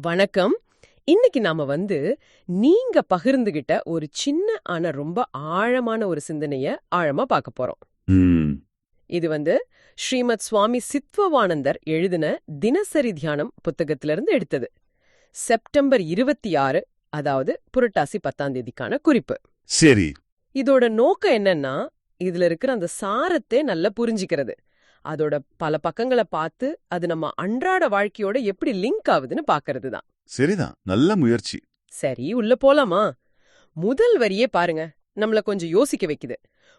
வணக்கம். இன்னைக்கு நாம வந்து நீங்க பகிர்ந்துகிட்ட ஒரு சின்ன ஆனா ரொம்ப ஆழமான ஒரு சிந்தனைய ஆழமா பார்க்க போறோம். இது வந்து ஸ்ரீமத் சுவாமி சித்வவானந்தர் எழுதின தினசரி தியானம் புத்தகத்திலிருந்து எடுத்தது. செப்டம்பர் இருபத்தி ஆறு அதாவது புரட்டாசி பத்தாம் தேதிக்கான குறிப்பு. சரி. இதோட நோக்கம் என்னன்னா இதுல இருக்கிற அந்த சாரத்தை நல்லா புரிஞ்சுக்கிறது. அதோட பல பக்கங்களை பார்த்து அது நம்ம அன்றாட வாழ்க்கையோட எப்படி லிங்க் ஆகுதுன்னு பார்க்கிறது தான் சரிதான். நல்ல முயற்சி. சரி உள்ள போலாமா? முதல் வரியே பாருங்க. நம்மள கொஞ்சம் யோசிக்க வைக்குது.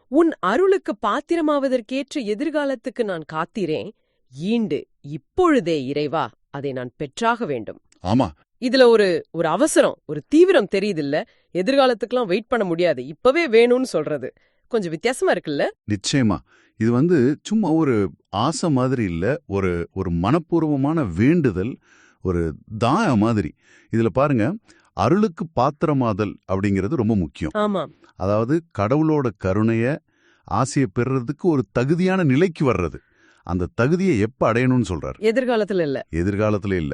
உன் அருளுக்கு பாத்திரமாவதற்கேற்ற எதிர்காலத்துக்கு நான் காத்திரேன். ஈண்டு இப்பொழுதே இறைவா அதை நான் பெற்றாக வேண்டும். ஆமா. இதுல ஒரு ஒரு அவசரம் ஒரு தீவிரம் தெரியுதுல்ல? எதிர்காலத்துக்குலாம் வெயிட் பண்ண முடியாது. இப்பவே வேணும்னு சொல்றது. கொஞ்சம் வித்தியாசமா இருக்குல்ல? நிச்சயமா. இது வந்து சும்மா ஒரு ஆசை மாதிரி இல்ல ஒரு ஒரு மனப்பூர்வமான வேண்டுதல் ஒரு தாய மாதிரி. இதுல பாருங்க அருளுக்கு பாத்திரமாதல் அப்படிங்கிறது ரொம்ப முக்கியம். அதாவது கடவுளோட கருணைய ஆசையை பெறுறதுக்கு ஒரு தகுதியான நிலைக்கு வர்றது. அந்த தகுதியை எப்ப அடையணும்னு சொல்றாரு? எதிர்காலத்துல இல்ல. எதிர்காலத்துல இல்ல.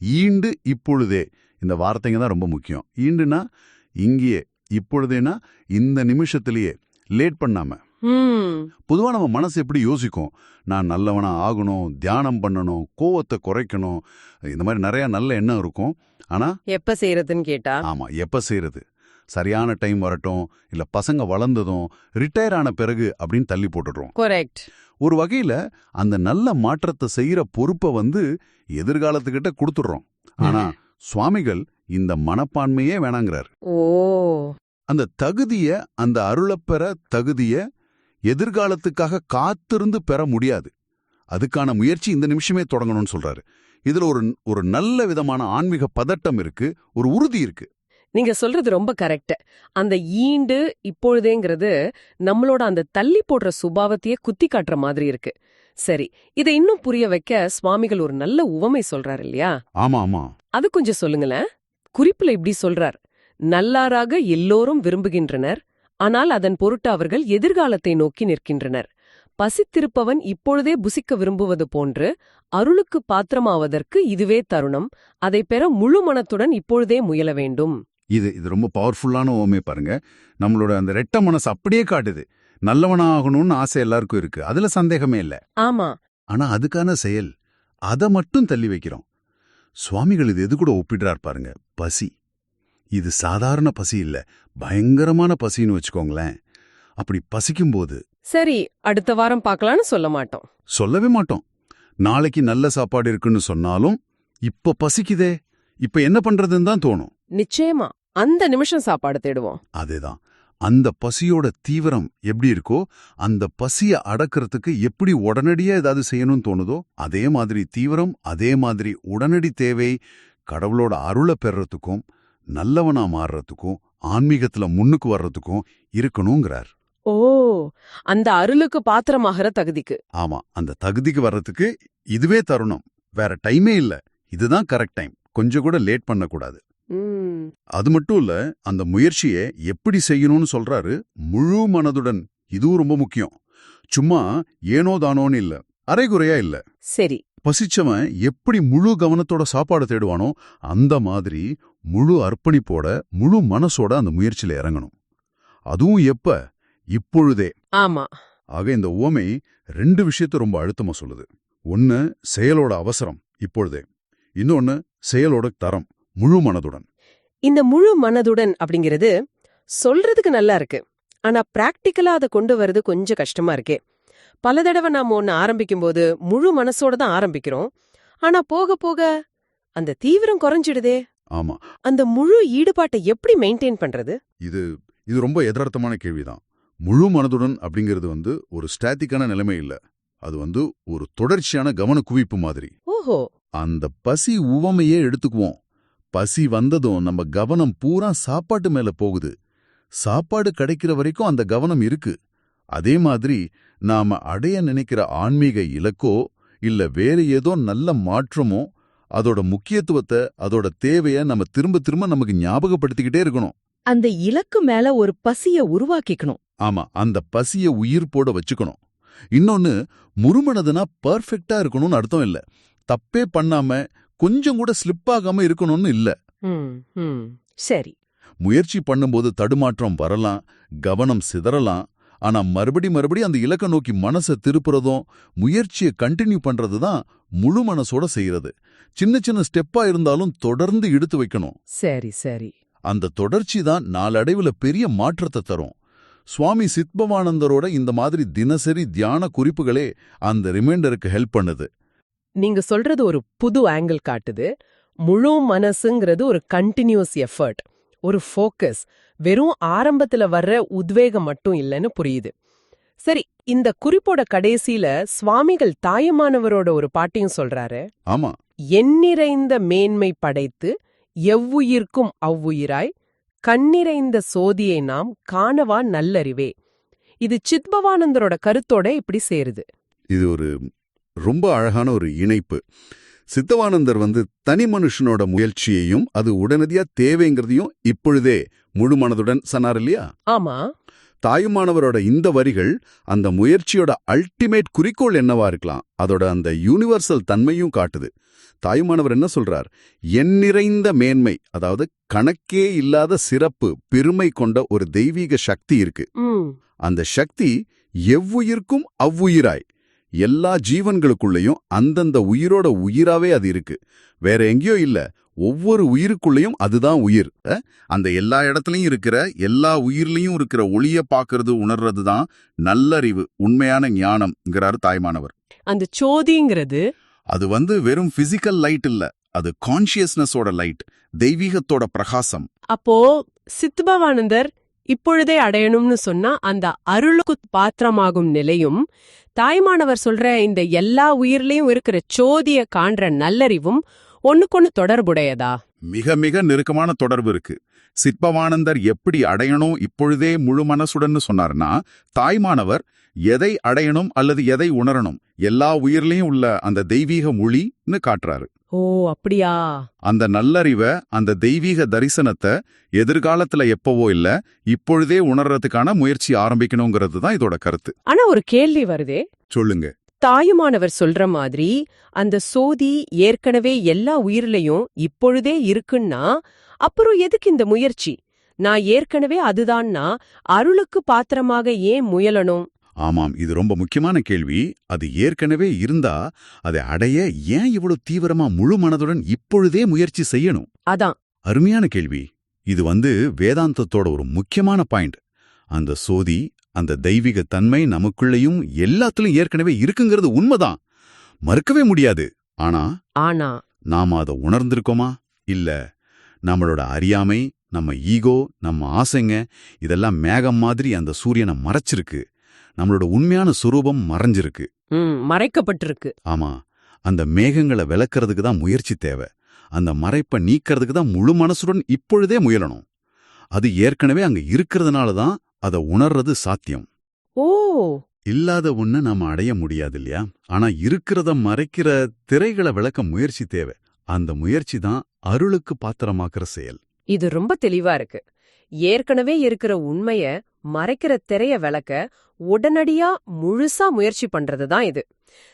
ஈண்டு இப்பொழுதே. இந்த வார்த்தைங்க தான் ரொம்ப முக்கியம். ஈண்டுனா இங்கேயே இப்பொழுதேனா இந்த நிமிஷத்திலேயே லேட் பண்ணாம. ஹம் பொதுவா நம்ம மனசு எப்படி யோசிக்கும்? நான் நல்லவனா ஆகணும் தியானம் பண்ணணும் கோவத்தை குறைக்கணும் இந்த மாதிரி நிறைய நல்ல எண்ணம் இருக்கும். ஆனா எப்ப செய்யறதுன்னு கேட்டா? ஆமா எப்ப செய்யறது சரியான டைம் வரட்டும் இல்ல பசங்க வளர்ந்ததும் ரிட்டையர் ஆன பிறகு அப்படின்னு தள்ளி போட்டுடுறோம். கொரெக்ட். ஒரு வகையில அந்த நல்ல மாற்றத்தை செய்யற பொறுப்பை வந்து எதிர்காலத்துக்கிட்ட கொடுத்துடுறோம். ஆனா சுவாமிகள் இந்த மனப்பான்மையே வேணாங்கிறார். ஓ. அந்த தகுதிய அந்த அருளப்பெற தகுதிய எதிர்காலத்துக்காக காத்திருந்து பெற முடியாது. அதுக்கான முயற்சி இந்த நிமிஷமே தொடங்கணும்னு சொல்றாரு. இதுல ஒரு ஒரு நல்ல விதமான ஆன்மீக பதட்டம் இருக்கு ஒரு உறுதி இருக்கு. நீங்க சொல்றது ரொம்ப கரெக்ட். அந்த ஈண்டு இப்பொழுதேங்கிறது நம்மளோட அந்த தள்ளி போடுற சுபாவத்தையே குத்தி காட்டுற மாதிரி இருக்கு. சரி இதை இன்னும் புரிய வைக்க சுவாமிகள் ஒரு நல்ல உவமை சொல்றாரு இல்லையா? ஆமா ஆமா. அது கொஞ்சம் சொல்லுங்களேன். குறிப்புல இப்படி சொல்றார். நல்லாராக எல்லோரும் விரும்புகின்றனர் ஆனால் அதன் பொருட்டு அவர்கள் எதிர்காலத்தை நோக்கி நிற்கின்றனர். பசித்திருப்பவன் இப்பொழுதே புசிக்க விரும்புவது போன்று அருளுக்கு பாத்திரமாவதற்கு இதுவே தருணம். அதை பெற முழு மனத்துடன் இப்பொழுதே முயல வேண்டும். இது இது ரொம்ப பவர்ஃபுல்லான ஓமே பாருங்க. நம்மளோட அந்த ரெட்ட மனசு அப்படியே காட்டுது. நல்லவனா ஆகணும்னு ஆசை எல்லாருக்கும் இருக்கு. அதுல சந்தேகமே இல்ல. ஆமா. ஆனா அதுக்கான செயல் அதை மட்டும் தள்ளி வைக்கிறோம். சுவாமிகள் இது எது கூட ஒப்பிடுறார் பாருங்க. பசி. இது சாதாரண பசி இல்ல. பயங்கரமான பசின்னு வச்சுக்கோங்களேன். அப்படி பசிக்கும்போது சரி அடுத்த வாரம் பார்க்கலாம்னு சொல்ல மாட்டோம். சொல்லவே மாட்டோம். நாளைக்கு நல்ல சாப்பாடு இருக்குன்னு சொன்னாலும் இப்ப பசிக்குதே. இப்ப என்ன பண்றதுன்னு தான் தோணும். நிச்சயமா அந்த நிமிஷம் சாப்பாடு தேடுவோம். அதேதான். அந்த பசியோட தீவிரம் எப்படி இருக்கோ அந்த பசிய அடக்கிறதுக்கு எப்படி உடனடியா ஏதாவது செய்யணும்னு தோணுதோ அதே மாதிரி தீவிரம் அதே மாதிரி உடனடி தேவை கடவுளோட அருளை பெறறதுக்கும் நல்லவனா மாறுறதுக்கும் ஆன்மீகத்துல முன்னுக்கு வர்றதுக்கும் இருக்கணுங்கிறார். ஓ அந்த அருளுக்கு பாத்திரமாகிற தகுதிக்கு. ஆமா அந்த தகுதிக்கு வர்றதுக்கு இதுவே தருணம். வேற டைமே இல்ல. இதுதான் கரெக்ட் டைம். கொஞ்சம் கூட லேட் பண்ணக்கூடாது. அது மட்டும் இல்ல அந்த முயற்சியை எப்படி செய்யணும்னு சொல்றாரு முழு மனதுடன். இதுவும் ரொம்ப முக்கியம். சும்மா ஏனோ தானோன்னு இல்ல அரைகுறையா இல்ல. சரி. பசிச்சவன் எப்படி முழு கவனத்தோட சாப்பாடு தேடுவானோ அந்த மாதிரி முழு அர்ப்பணிப்போட முழு மனசோட அந்த முயற்சியில இறங்கணும். அதுவும் எப்ப? இப்பொழுதே. ஆமா. ஆக இந்த உவமை ரெண்டு விஷயத்த ரொம்ப அழுத்தமா சொல்லுது. ஒன்னு செயலோட அவசரம் இப்பொழுதே. இன்னொன்னு செயலோட தரம் முழு மனதுடன். இந்த முழு மனதுடன் அப்படிங்கிறது சொல்றதுக்கு நல்லா இருக்கு. ஆனா பிராக்டிக்கலா அதை கொண்டு வர்றது கொஞ்சம் கஷ்டமா இருக்கே. பல தடவை நாம ஒன்னு ஆரம்பிக்கும்போது முழு மனசோட தான் ஆரம்பிக்கிறோம். ஆனா போக போக அந்த தீவிரம் குறைஞ்சிடுதே. ஆமா. அந்த முழு ஈடுபாட்டை எப்படி மெயின்டைன் பண்றது? இது இது ரொம்ப எதார்த்தமான கேள்விதான். முழு மனதுடன் அப்படிங்கிறது வந்து ஒரு ஸ்டாத்திக்கான நிலைமை இல்ல. அது வந்து ஒரு தொடர்ச்சியான கவன குவிப்பு மாதிரி. ஓஹோ. அந்த பசி உவமையே எடுத்துக்குவோம். பசி வந்ததும் நம்ம கவனம் பூரா சாப்பாட்டு மேல போகுது. சாப்பாடு கிடைக்கிற வரைக்கும் அந்த கவனம் இருக்கு. அதே மாதிரி நாம அடைய நினைக்கிற ஆன்மீக இலக்கோ இல்ல வேற ஏதோ நல்ல மாற்றமோ அதோட முக்கியத்துவத்தை அதோட தேவைய நம்ம திரும்ப திரும்ப நமக்கு ஞாபகப்படுத்திக்கிட்டே இருக்கணும். அந்த இலக்கு மேல ஒரு பசிய உருவாக்கிக்கணும். ஆமா அந்த பசிய உயிர் போட வச்சுக்கணும். இன்னொன்னு முருமனதுனா பர்ஃபெக்டா இருக்கணும்னு அர்த்தம் இல்ல. தப்பே பண்ணாம கொஞ்சம் கூட ஸ்லிப் ஆகாம இருக்கணும்னு இல்ல. சரி. முயற்சி பண்ணும்போது தடுமாற்றம் வரலாம் கவனம் சிதறலாம் ஆனா மறுபடி மறுபடி அந்த இலக்க நோக்கி மனசை திருப்புறதும் முயற்சியை கண்டினியூ பண்றது தான் முழு மனசோட செய்யறது. சின்ன சின்ன ஸ்டெப்பா இருந்தாலும் தொடர்ந்து எடுத்து வைக்கணும். சரி சரி. அந்த தொடர்ச்சி தான் நாளடைவுல பெரிய மாற்றத்தை தரும். சுவாமி சித்பவானந்தரோட இந்த மாதிரி தினசரி தியான குறிப்புகளே அந்த ரிமைண்டருக்கு ஹெல்ப் பண்ணுது. நீங்க சொல்றது ஒரு புது ஆங்கிள் காட்டுது. முழு மனசுங்கிறது ஒரு கண்டினியூஸ் எஃபர்ட் ஒரு ஃபோக்கஸ் வெறும் ஆரம்பத்துல வர்ற உத்வேகம் மட்டும் இல்லைன்னு புரியுது. சரி இந்த குறிப்போட கடைசியில சுவாமிகள் தாயுமானவரோட ஒரு பாட்டையும் சொல்றாரு. ஆமா. எண்ணிறைந்த மேன்மை படைத்து எவ்வுயிர்க்கும் அவ்வுயிராய் கண்ணிறைந்த சோதியை நாம் காணவா நல்லறிவே. இது சித்பவானந்தரோட கருத்தோட இப்படி சேருது. இது ஒரு ரொம்ப அழகான ஒரு இணைப்பு. சித்தவானந்தர் வந்து தனி மனுஷனோட முயற்சியையும் அது உடனடியா தேவைங்கிறதையும் இப்பொழுதே முழு மனதுடன் சொன்னார் இல்லையா? ஆமா. தாயுமானவரோட இந்த வரிகள் அந்த முயற்சியோட அல்டிமேட் குறிக்கோள் என்னவா இருக்கலாம் அதோட அந்த யூனிவர்சல் தன்மையும் காட்டுது. தாயுமானவர் என்ன சொல்றார்? எண்ணிறைந்த மேன்மை அதாவது கணக்கே இல்லாத சிறப்பு பெருமை கொண்ட ஒரு தெய்வீக சக்தி இருக்கு. அந்த சக்தி எவ்வுயிர்க்கும் அவ்வுயிராய் எல்லா ஜீவன்களுக்குள்ளேயும் அந்தந்த உயிரோட உயிராவே அது இருக்கு. வேற எங்கேயோ இல்ல. ஒவ்வொரு உயிருக்குள்ளேயும் அதுதான் உயிர்? அந்த எல்லா இடத்துலயும் இருக்கிற எல்லா உயிர்லயும் இருக்கிற ஒளிய பாக்குறது உணர்றது தான் நல்லறிவு உண்மையான ஞானம்ங்கிறாரு தாய்மானவர். அந்த சோதிங்கிறது அது வந்து வெறும் பிசிக்கல் லைட் இல்ல. அது கான்சியஸ்னஸோட லைட் தெய்வீகத்தோட பிரகாசம். அப்போ சித்பவானந்தர் இப்பொழுதே அடையணும்னு சொன்னா அந்த அருளுக்கு பாத்திரமாகும் நிலையும் தாய்மானவர் சொல்ற இந்த எல்லா உயிர்லயும் இருக்கிற சோதிய காண்ற நல்லறிவும் ஒன்னுக்கொன்னு தொடர்புடையதா? மிக மிக நெருக்கமான தொடர்பு இருக்கு. சிற்பவானந்தர் எப்படி அடையணும் இப்பொழுதே முழு மனசுடன்னு சொன்னார்னா தாய்மானவர் எதை அடையணும் அல்லது எதை உணரணும் எல்லா உயிர்லயும் உள்ள அந்த தெய்வீக மொழின்னு காட்டுறாரு. ஓ அப்படியா? அந்த நல்லறிவை அந்த தெய்வீக தரிசனத்தை எதிர்காலத்துல எப்பவோ இல்ல இப்பொழுதே உணர்றதுக்கான முயற்சி ஆரம்பிக்கணுங்கிறது தான் இதோட கருத்து. ஆனா ஒரு கேள்வி வருதே. சொல்லுங்க. தாயுமானவர் சொல்ற மாதிரி அந்த சோதி ஏற்கனவே எல்லா உயிர்லயும் இப்பொழுதே இருக்குன்னா அப்புறம் எதுக்கு இந்த முயற்சி? நான் ஏற்கனவே அதுதான்னா அருளுக்கு பாத்திரமாக ஏன் முயலணும்? ஆமாம் இது ரொம்ப முக்கியமான கேள்வி. அது ஏற்கனவே இருந்தா அதை அடைய ஏன் இவ்வளவு தீவிரமா முழு மனதுடன் இப்பொழுதே முயற்சி செய்யணும்? அதான். அருமையான கேள்வி. இது வந்து வேதாந்தத்தோட ஒரு முக்கியமான பாயிண்ட். அந்த சோதி அந்த தெய்வீக தன்மை நமக்குள்ளேயும் எல்லாத்துலயும் ஏற்கனவே இருக்குங்கிறது உண்மைதான். மறுக்கவே முடியாது. ஆனா ஆனா. நாம அதை உணர்ந்திருக்கோமா? இல்ல. நம்மளோட அறியாமை நம்ம ஈகோ நம்ம ஆசைங்க இதெல்லாம் மேகம் மாதிரி அந்த சூரியனை மறைச்சிருக்கு. நம்மளோட உண்மையான சுரூபம் மறைஞ்சிருக்கு. மறைக்கப்பட்டிருக்கு. ஆமா அந்த மேகங்களை விளக்கறதுக்கு தான் முயற்சி தேவை. அந்த மறைப்பை நீக்கிறதுக்கு தான் முழு மனசுடன் இப்பொழுதே முயலணும். அது ஏற்கனவே அங்க இருக்கிறதுனால தான் அதை உணர்றது சாத்தியம். ஓ! இல்லாத ஒண்ண நாம அடைய முடியாது இல்லையா? ஆனா இருக்கிறத மறைக்கிற திரைகளை விளக்க முயற்சி தேவை. அந்த முயற்சி தான் அருளுக்கு பாத்திரமாக்குற செயல். இது ரொம்ப தெளிவா இருக்கு. ஏற்கனவே இருக்கிற உண்மைய மறைக்கிற திரைய விளக்க உடனடியா முழுசா முயற்சி பண்றதுதான் இது.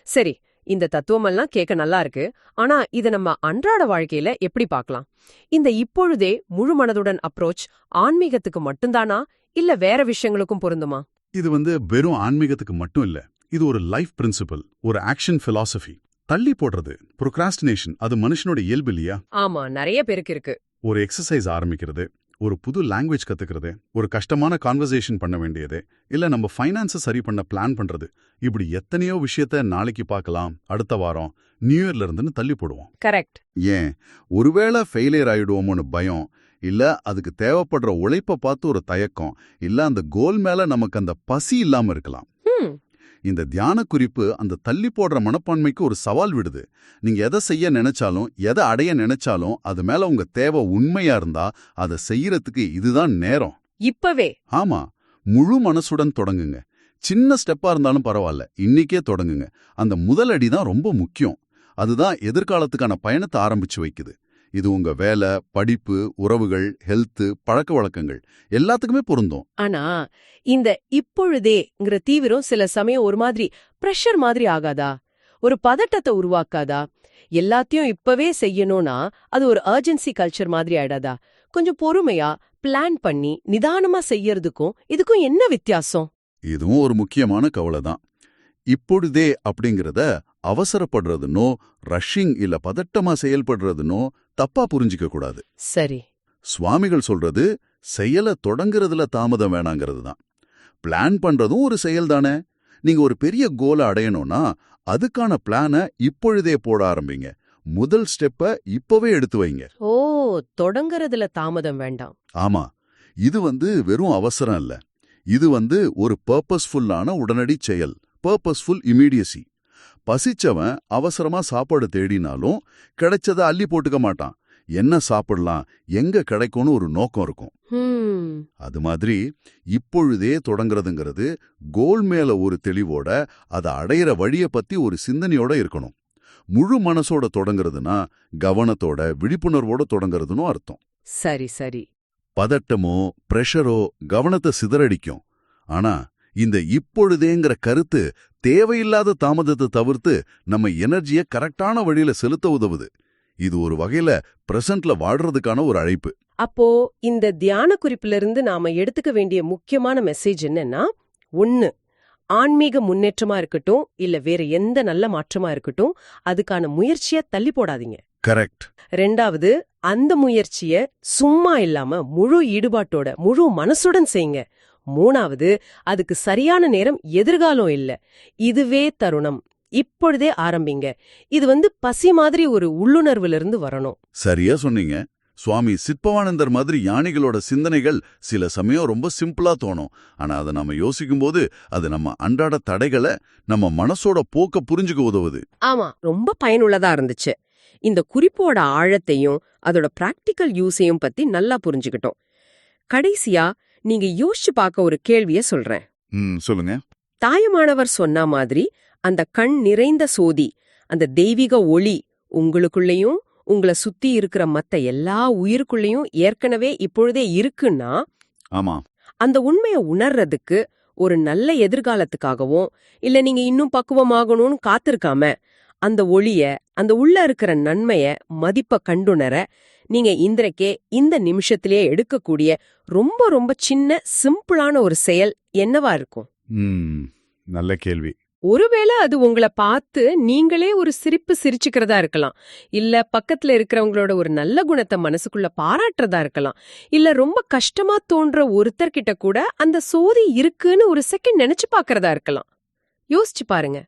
சரி இந்த தத்துவமெல்லாம் கேட்க நல்லா இருக்கு. ஆனா இத நம்ம அன்றாட வாழ்க்கையில எப்படி பார்க்கலாம்? இந்த இப்பொழுதே முழு மனதுடன் அப்ரோச் ஆன்மீகத்துக்கு மட்டும்தானா? இல்ல வேற விஷயங்களுக்கும் பொருந்துமா? இது வந்து வெறும் ஆன்மீகத்துக்கு மட்டும் இல்ல. இது ஒரு லைஃப் பிரின்சிபல் ஒரு ஆக்ஷன் பிலாசபி தள்ளி போடுறது ப்ரொக்ராஸ்டினேஷன் அது மனுஷனோட இயல்பு இல்லையா? ஆமா நிறைய பேருக்கு இருக்கு. ஒரு எக்ஸசைஸ் ஆரம்பிக்கிறது. ஒரு புது லாங்குவேஜ் கத்துக்கிறது ஒரு கஷ்டமான கான்வர்சேஷன் பண்ண வேண்டியது இல்ல நம்ம ஃபைனான்ஸை சரி பண்ண பிளான் பண்றது இப்படி எத்தனையோ விஷயத்த நாளைக்கு பார்க்கலாம் அடுத்த வாரம் நியூ இயர்ல இருந்துன்னு தள்ளி போடுவோம். கரெக்ட் ஏன்? ஒருவேளை ஃபெயிலியர் ஆயிடுவோமோன்னு பயம் இல்ல அதுக்கு தேவைப்படுற உழைப்ப பார்த்து ஒரு தயக்கம் இல்ல அந்த கோல் மேல நமக்கு அந்த பசி இல்லாம இருக்கலாம். இந்த தியான குறிப்பு அந்த தள்ளி போடுற மனப்பான்மைக்கு ஒரு சவால் விடுது. நீங்க எதை செய்ய நினைச்சாலும் எதை அடைய நினைச்சாலும் அது மேல உங்க தேவை உண்மையா இருந்தா அதை செய்யறதுக்கு இதுதான் நேரம். இப்பவே? ஆமா. முழு மனசுடன் தொடங்குங்க. சின்ன ஸ்டெப்பா இருந்தாலும் பரவாயில்ல. இன்னிக்கே தொடங்குங்க. அந்த முதல் அடி தான் ரொம்ப முக்கியம். அதுதான் எதிர்காலத்துக்கான பயணத்தை ஆரம்பிச்சு வைக்குது. இது உங்க வேலை படிப்பு உறவுகள் ஹெல்த் பழக்க வழக்கங்கள். எல்லாத்துக்குமே பொருந்தும். ஆனா இந்த இப்பொழுதேங்கிற தீவிரம் சில சமயம் ஒரு மாதிரி பிரஷர் மாதிரி ஆகாதா? ஒரு பதட்டத்தை உருவாக்காதா? எல்லாத்தையும் இப்பவே செய்யணும்னா அது ஒரு அர்ஜென்சி கல்ச்சர் மாதிரி ஆயிடாதா? கொஞ்சம் பொறுமையா பிளான் பண்ணி நிதானமா செய்யறதுக்கும் இதுக்கும் என்ன வித்தியாசம்? இதுவும் ஒரு முக்கியமான கவலை தான் இப்பொழுதே அப்படிங்கறத அவசரப்படுறதுனோ ரஷ்ஷிங் இல்ல பதட்டமா செயல்படுறதுனோ தப்பா புரிஞ்சிக்க கூடாது. சரி. சுவாமிகள் சொல்றது செயல தொடங்குறதுல தாமதம் வேணாங்கிறது தான். பிளான் பண்றதும் ஒரு செயல் தானே. நீங்க ஒரு பெரிய கோலை அடையணும்னா அதுக்கான பிளான இப்பொழுதே போட ஆரம்பிங்க. முதல் ஸ்டெப்ப இப்பவே எடுத்து வைங்க. ஓ தொடங்கறதுல தாமதம் வேண்டாம். ஆமா. இது வந்து வெறும் அவசரம் இல்ல. இது வந்து ஒரு பர்பஸ்ஃபுல்லான உடனடி செயல். பர்பஸ்ஃபுல் இமீடியசி பசிச்சவன் அவசரமா சாப்பாடு தேடினாலும் கிடைச்சத அள்ளி போட்டுக்க மாட்டான். என்ன சாப்பிடலாம் எங்க கிடைக்கும்னு ஒரு நோக்கம் இருக்கும். அது மாதிரி இப்பொழுதே தொடங்குறதுங்கிறது கோல் மேல ஒரு தெளிவோட அதை அடையிற வழிய பத்தி ஒரு சிந்தனையோட இருக்கணும். முழு மனசோட தொடங்குறதுனா கவனத்தோட விழிப்புணர்வோட தொடங்குறதுன்னு அர்த்தம். சரி சரி. பதட்டமோ பிரஷரோ கவனத்தை சிதறடிக்கும். ஆனா இந்த இப்பொழுதேங்கிற கருத்து தேவையில்லாத தாமதத்தை தவிர்த்து நம்ம எனர்ஜிய கரெக்டான வழியில செலுத்த உதவுது. இது ஒரு வகையில பிரசன்ட்ல வாழ்றதுக்கான ஒரு அழைப்பு. அப்போ இந்த தியான குறிப்பிலிருந்து நாம எடுத்துக்க வேண்டிய முக்கியமான மெசேஜ் என்னன்னா ஒன்னு ஆன்மீக முன்னேற்றமா இருக்கட்டும் இல்ல வேற எந்த நல்ல மாற்றமா இருக்கட்டும் அதுக்கான முயற்சிய தள்ளி போடாதீங்க. கரெக்ட் ரெண்டாவது அந்த முயற்சிய சும்மா இல்லாம முழு ஈடுபாட்டோட முழு மனசுடன் செய்யுங்க. மூணாவது அதுக்கு சரியான நேரம் எதிர்காலம் இல்ல. இதுவே தருணம். இப்பொழுதே ஆரம்பிங்க. இது வந்து பசி மாதிரி ஒரு உள்ளுணர்வுல இருந்து வரணும். சரியா சொன்னீங்க. சுவாமி சிற்பவானந்தர் மாதிரி ஞானிகளோட சிந்தனைகள் சில சமயம் ரொம்ப சிம்பிளா தோணும். ஆனா அதை நம்ம யோசிக்கும்போது அது நம்ம அன்றாட தடைகளை நம்ம மனசோட போக்க புரிஞ்சுக்க உதவுது. ஆமா ரொம்ப பயனுள்ளதா இருந்துச்சு. இந்த குறிப்போட ஆழத்தையும் அதோட பிராக்டிக்கல் யூஸையும் பத்தி நல்லா புரிஞ்சுக்கிட்டோம். கடைசியா நீங்க யோசிச்சு பார்க்க ஒரு கேள்விய சொல்றேன். சொல்லுங்க. தாயமானவர் சொன்ன மாதிரி அந்த கண் நிறைந்த சோதி அந்த தெய்வீக ஒளி உங்களுக்குள்ளேயும் உங்களை சுத்தி இருக்கிற மத்த எல்லா உயிருக்குள்ளேயும் ஏற்கனவே இப்பொழுதே இருக்குன்னா ஆமா. அந்த உண்மையை உணர்றதுக்கு ஒரு நல்ல எதிர்காலத்துக்காகவும் இல்ல நீங்க இன்னும் பக்குவமாகணும்னு காத்திருக்காம அந்த ஒளிய அந்த உள்ள இருக்கிற நன்மைய மதிப்ப கண்டுணர நீங்க இன்றைக்கே இந்த நிமிஷத்திலேயே எடுக்கக்கூடிய ரொம்ப ரொம்ப சின்ன சிம்பிளான ஒரு செயல் என்னவா இருக்கும்? நல்ல கேள்வி. ஒருவேளை அது உங்களை பார்த்து நீங்களே ஒரு சிரிப்பு சிரிச்சுக்கிறதா இருக்கலாம். இல்ல பக்கத்துல இருக்கிறவங்களோட ஒரு நல்ல குணத்தை மனசுக்குள்ள பாராட்டுறதா இருக்கலாம். இல்ல ரொம்ப கஷ்டமா தோன்ற ஒருத்தர்கிட்ட கூட அந்த சோதி இருக்குன்னு ஒரு செகண்ட் நினைச்சு பார்க்கறதா இருக்கலாம். யோசிச்சு பாருங்க.